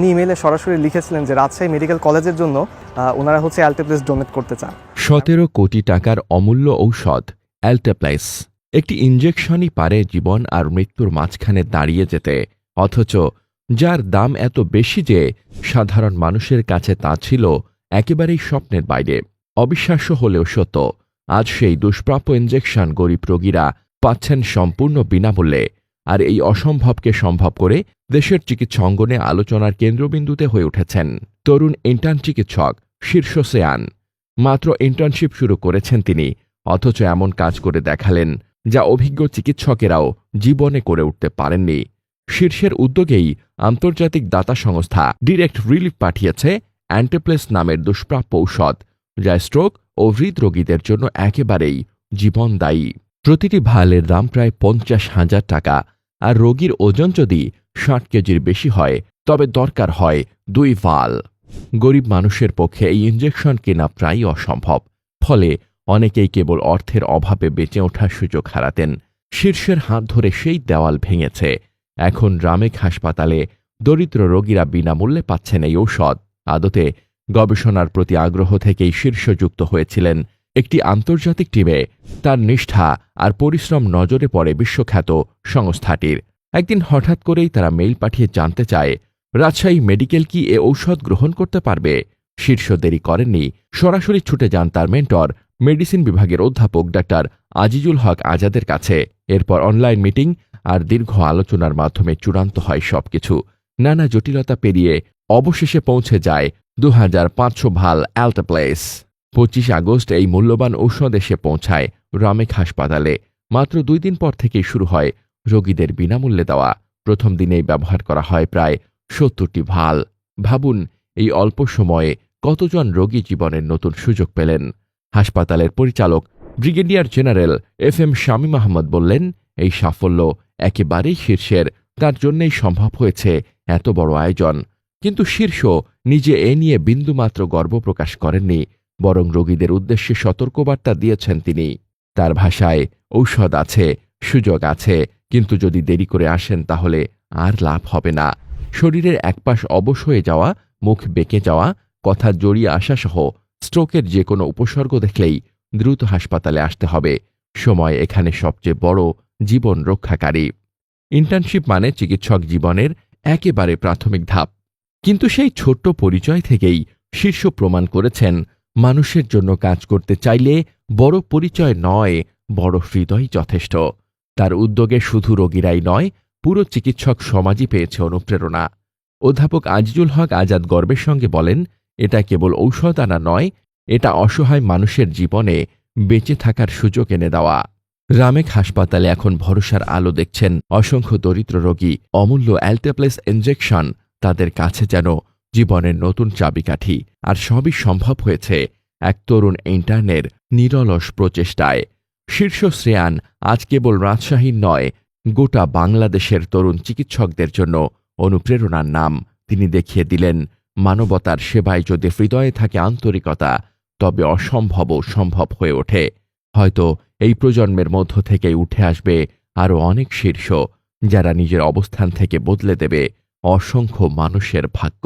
উনি ইমেলে সরাসরি লিখেছিলেন যে রাজশাহী মেডিকেল কলেজের জন্য ওনারা হচ্ছে অ্যালটেপ্লেস ডোনেট করতে চান। সতেরো কোটি টাকার অমূল্য ঔষধ অ্যালটেপ্লেস একটি ইঞ্জেকশনই পারে জীবন আর মৃত্যুর মাঝখানে দাঁড়িয়ে যেতে, অথচ যার দাম এত বেশি যে সাধারণ মানুষের কাছে তা ছিল একেবারেই স্বপ্নের বাইরে। অবিশ্বাস্য হলেও সত্য, আজ সেই দুষ্প্রাপ্য ইঞ্জেকশন গরিব রোগীরা পাচ্ছেন সম্পূর্ণ বিনামূল্যে। আর এই অসম্ভবকে সম্ভব করে দেশের চিকিৎসা অঙ্গনে আলোচনার কেন্দ্রবিন্দুতে হয়ে উঠেছেন তরুণ ইন্টার্ন চিকিৎসক শীর্ষ সেয়ান মাত্র ইন্টার্নশিপ শুরু করেছেন তিনি, অথচ এমন কাজ করে দেখালেন যা অভিজ্ঞ চিকিৎসকেরাও জীবনে করে উঠতে পারেননি। শীর্ষের উদ্যোগেই আন্তর্জাতিক দাতা সংস্থা ডিরেক্ট রিলিফ পাঠিয়েছে অ্যান্টিপ্লেস নামের দুষ্প্রাপ্য ঔষধ, যা স্ট্রোক ও হৃদরোগীদের জন্য একেবারেই জীবনদায়ী। প্রতিটি ভালের দাম প্রায় পঞ্চাশ হাজার টাকা, আর রোগীর ওজন যদি ষাট কেজির বেশি হয়, তবে দরকার হয় দুই ভালো। গরিব মানুষের পক্ষে এই ইঞ্জেকশন কেনা প্রায়ই অসম্ভব, ফলে অনেকেই কেবল অর্থের অভাবে বেঁচে ওঠার সুযোগ হারাতেন। শীর্ষের হাত ধরে সেই দেওয়াল ভেঙেছে। এখন রামেক হাসপাতালে দরিদ্র রোগীরা বিনামূল্যে পাচ্ছেন এই ঔষধ। আদতে গবেষণার প্রতি আগ্রহ থেকেই শীর্ষযুক্ত হয়েছিলেন একটি আন্তর্জাতিক টিমে তার নিষ্ঠা আর পরিশ্রম নজরে পড়ে বিশ্বখ্যাত সংস্থাটির। একদিন হঠাৎ করেই তারা মেইল পাঠিয়ে জানতে চায়, রাজশাহী মেডিকেল কি এ ঔষধ গ্রহণ করতে পারবে? শীর্ষ দেরি করেননি, সরাসরি ছুটে যান তার মেন্টর, মেডিসিন বিভাগের অধ্যাপক ডাক্তার আজিজুল হক আজাদের কাছে। এরপর অনলাইন মিটিং আর দীর্ঘ আলোচনার মাধ্যমে চূড়ান্ত হয় সবকিছু। নানা জটিলতা পেরিয়ে অবশেষে পৌঁছে যায় দুহাজার পাঁচশো ভালো অ্যালটাপ্লেস পঁচিশ আগস্ট এই মূল্যবান ঔষধ এসে পৌঁছায় রামেক হাসপাতালে। মাত্র দুই দিন পর থেকেই শুরু হয় রোগীদের বিনামূল্যে দেওয়া। প্রথম দিনেই ব্যবহার করা হয় প্রায় সত্তরটি ভালো। ভাবুন, এই অল্প সময়ে কতজন রোগী জীবনের নতুন সুযোগ পেলেন? হাসপাতালের পরিচালক brigadier general F M Shamim Ahmad বললেন, এই সাফল্য একেবারেই শীর্ষের, তার জন্যই সম্ভব হয়েছে এত বড় আয়োজন। কিন্তু শীর্ষ নিজে এ নিয়ে বিন্দুমাত্র গর্ব প্রকাশ করেননি। বরং রোগীদের উদ্দেশ্যে সতর্কবার্তা দিয়েছেন তিনি। তার ভাষায়, ঔষধ আছে, সুযোগ আছে, কিন্তু যদি দেরি করে আসেন তাহলে আর লাভ হবে না। শরীরের একপাশ অবশ হয়ে যাওয়া, মুখ বেঁকে যাওয়া, কথা জড়িয়ে আসা সহ স্ট্রোকের যে কোনো উপসর্গ দেখলেই দ্রুত হাসপাতালে আসতে হবে। সময় এখানে সবচেয়ে বড় জীবন রক্ষাকারী। ইন্টার্নশিপ মানে চিকিৎসক জীবনের একেবারে প্রাথমিক ধাপ। কিন্তু সেই ছোট্ট পরিচয় থেকেই শীর্ষ প্রমাণ করেছেন মানুষের জন্য কাজ করতে চাইলে বড় পরিচয় নয়, বড় হৃদয় যথেষ্ট। তার উদ্যোগে শুধু রোগীরাই নয়, পুরো চিকিৎসক সমাজই পেয়েছে অনুপ্রেরণা। অধ্যাপক আজিজুল হক আজাদ গর্বের সঙ্গে বলেন, এটা কেবল ঔষধ আনা নয়, এটা অসহায় মানুষের জীবনে বেঁচে থাকার সুযোগ এনে দেওয়া। রামেক হাসপাতালে এখন ভরসার আলো দেখছেন অসংখ্য দরিদ্র রোগী, অমূল্য অ্যালটেপ্লেস ইঞ্জেকশন তাদের কাছে যেন জীবনের নতুন চাবিকাঠি, আর সবই সম্ভব হয়েছে এক তরুণ ইন্টার্নের নিরলস প্রচেষ্টায়। শীর্ষ শ্রেয়ান আজ কেবল রাজশাহীর নয়, গোটা বাংলাদেশের তরুণ চিকিৎসকদের জন্য অনুপ্রেরণার নাম। তিনি দেখিয়ে দিলেন, মানবতার সেবায় যদি হৃদয়ে থাকে আন্তরিকতা, তবে অসম্ভবও সম্ভব হয়ে ওঠে। হয়তো এই প্রজন্মের মধ্য থেকেই উঠে আসবে আরও অনেক শীর্ষ, যারা নিজের অবস্থান থেকে বদলে দেবে অসংখ্য মানুষের ভাগ্য।